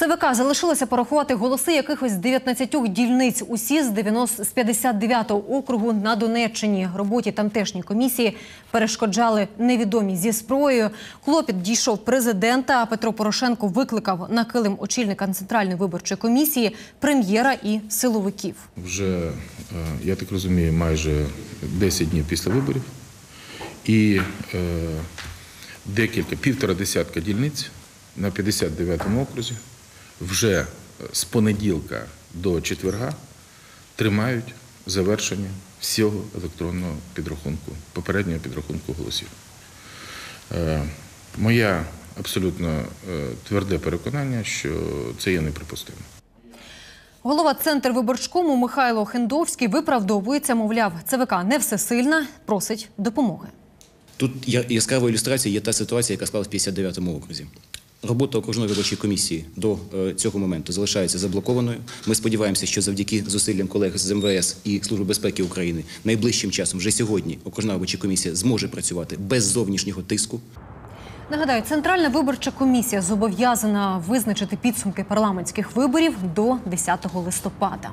ЦВК залишилося порахувати голоси якихось 19 дільниць усі з 90 з 59-го округу на Донеччині. Роботі тамтешньої комісії перешкоджали невідомі зі зброєю. Клопіт дійшов президента. а Петро Порошенко викликав на килим очільника центральної виборчої комісії, прем'єра і силовиків. Вже, е, я так розумію, майже 10 днів після виборів. І е, декілька, півтора десятка дільниць на 59-му окрузі вже з понеділка до четверга тримають завершення всього електронного підрахунку, попереднього підрахунку голосів. Е, моя абсолютно е, тверде переконання, що це є неприпустимо. Голова центр виборчкому Михайло Хендовський виправдовується, мовляв, ЦВК не всесильна, просить допомоги. Тут я- яскравою ілюстрацією є та ситуація, яка склалась в 59-му окрузі. Робота окружної виборчої комісії до е, цього моменту залишається заблокованою. Ми сподіваємося, що завдяки зусиллям колег з МВС і Служби безпеки України найближчим часом, вже сьогодні, окружна виборча комісія зможе працювати без зовнішнього тиску. Нагадаю, Центральна виборча комісія зобов'язана визначити підсумки парламентських виборів до 10 листопада.